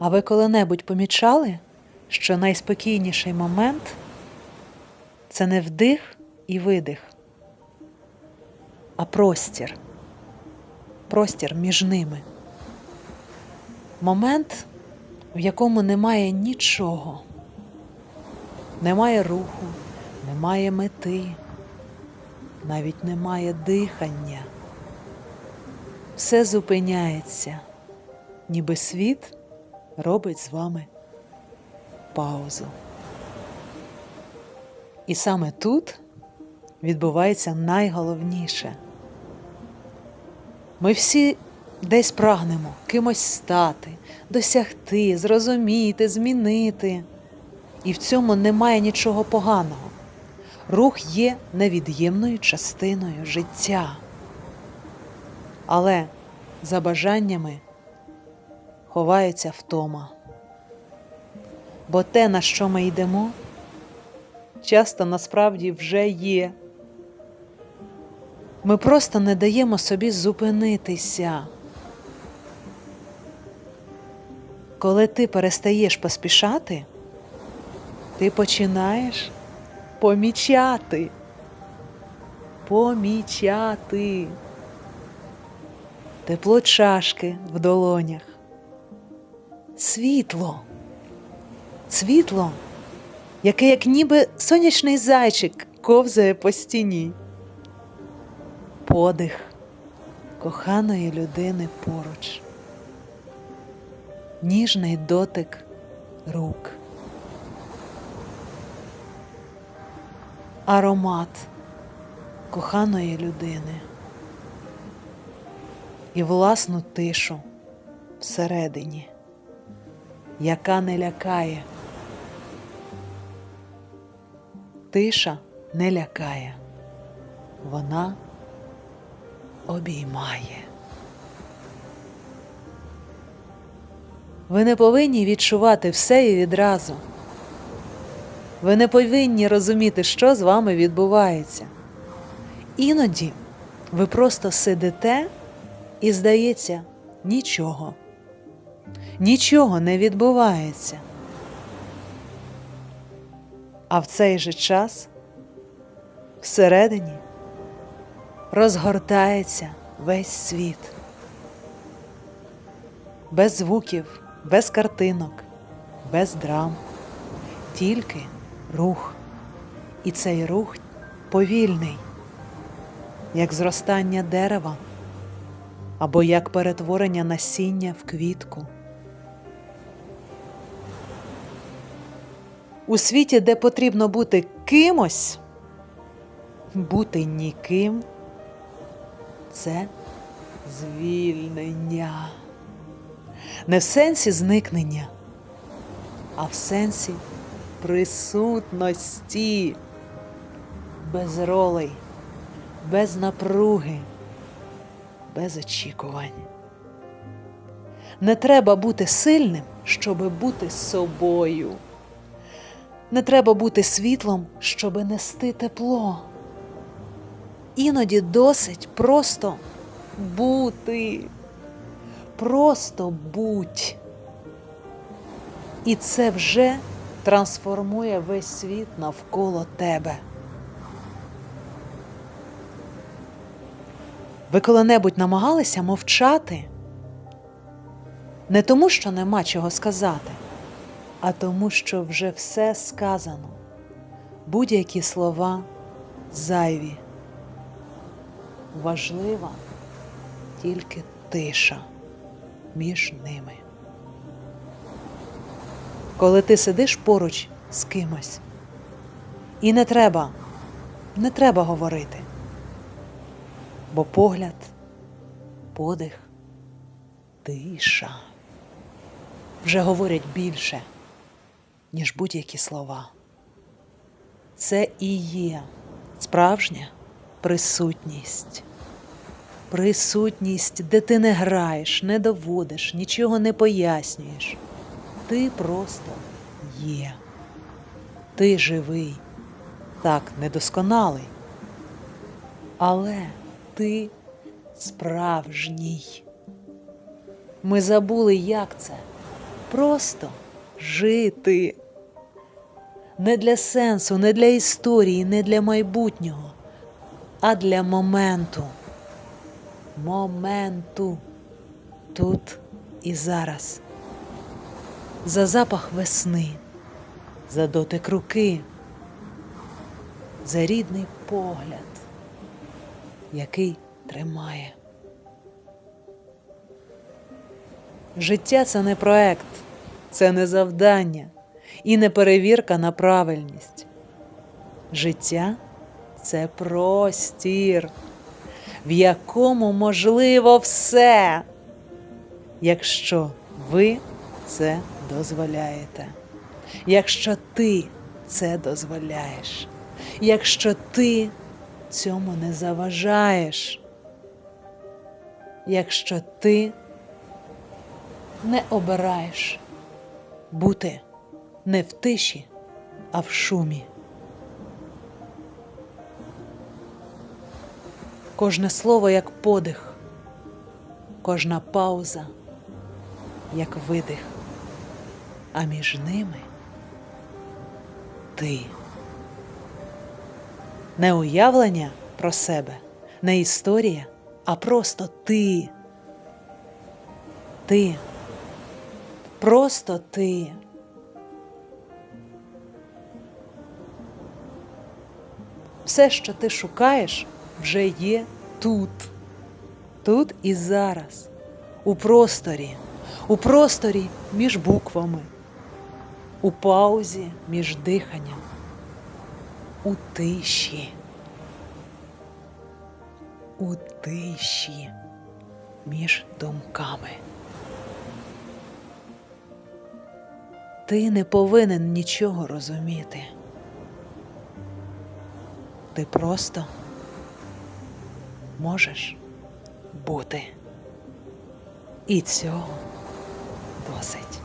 А ви коли-небудь помічали, що найспокійніший момент це не вдих і видих, а простір. Простір між ними. Момент, в якому немає нічого, немає руху, немає мети, навіть немає дихання. Все зупиняється, ніби світ робить з вами паузу. І саме тут відбувається найголовніше. Ми всі десь прагнемо кимось стати, досягти, зрозуміти, змінити. І в цьому немає нічого поганого. Рух є невід'ємною частиною життя. Але за бажаннями ховається втома. Бо те, на що ми йдемо, часто насправді вже є. Ми просто не даємо собі зупинитися. Коли ти перестаєш поспішати, ти починаєш помічати. Помічати. Тепло чашки в долонях. Світло. Світло, яке, як ніби сонячний зайчик, ковзає по стіні. Подих коханої людини поруч. Ніжний дотик рук. Аромат коханої людини і власну тишу всередині, яка не лякає. Тиша не лякає, вона обіймає. Ви не повинні відчувати все і відразу. Ви не повинні розуміти, що з вами відбувається. Іноді ви просто сидите і, здається, нічого. Нічого не відбувається. А в цей же час всередині розгортається весь світ. Без звуків, без картинок, без драм, тільки рух. І цей рух повільний, як зростання дерева або як перетворення насіння в квітку. У світі, де потрібно бути кимось, бути ніким це звільнення. Не в сенсі зникнення, а в сенсі присутності, без ролей, без напруги, без очікувань. Не треба бути сильним, щоби бути собою. Не треба бути світлом, щоби нести тепло. Іноді досить просто бути. Просто будь. І це вже трансформує весь світ навколо тебе. Ви коли-небудь намагалися мовчати? Не тому, що нема чого сказати, а тому, що вже все сказано. Будь-які слова зайві. Важлива тільки тиша між ними. Коли ти сидиш поруч з кимось, і не треба, не треба говорити, бо погляд, подих, тиша вже говорять більше, ніж будь-які слова. Це і є справжня присутність. Присутність, де ти не граєш, не доводиш, нічого не пояснюєш. Ти просто є. Ти живий, так, недосконалий. Але ти справжній. Ми забули, як це просто жити. Не для сенсу, не для історії, не для майбутнього, а для моменту. Моменту тут і зараз. За запах весни, за дотик руки, за рідний погляд, який тримає. Життя це не проект, це не завдання і не перевірка на правильність. Життя це простір, в якому можливо все, якщо ви це дозволяєте, якщо ти це дозволяєш, якщо ти цьому не заважаєш, якщо ти не обираєш бути не в тиші, а в шумі. Кожне слово як подих, кожна пауза як видих, а між ними ти. Не уявлення про себе, не історія, а просто ти. Ти. Просто ти. Все, що ти шукаєш, вже є тут, тут і зараз, у просторі, у просторі між буквами, у паузі між диханням, у тиші, у тиші між думками. Ти не повинен нічого розуміти. Ти просто можеш бути. І цього досить.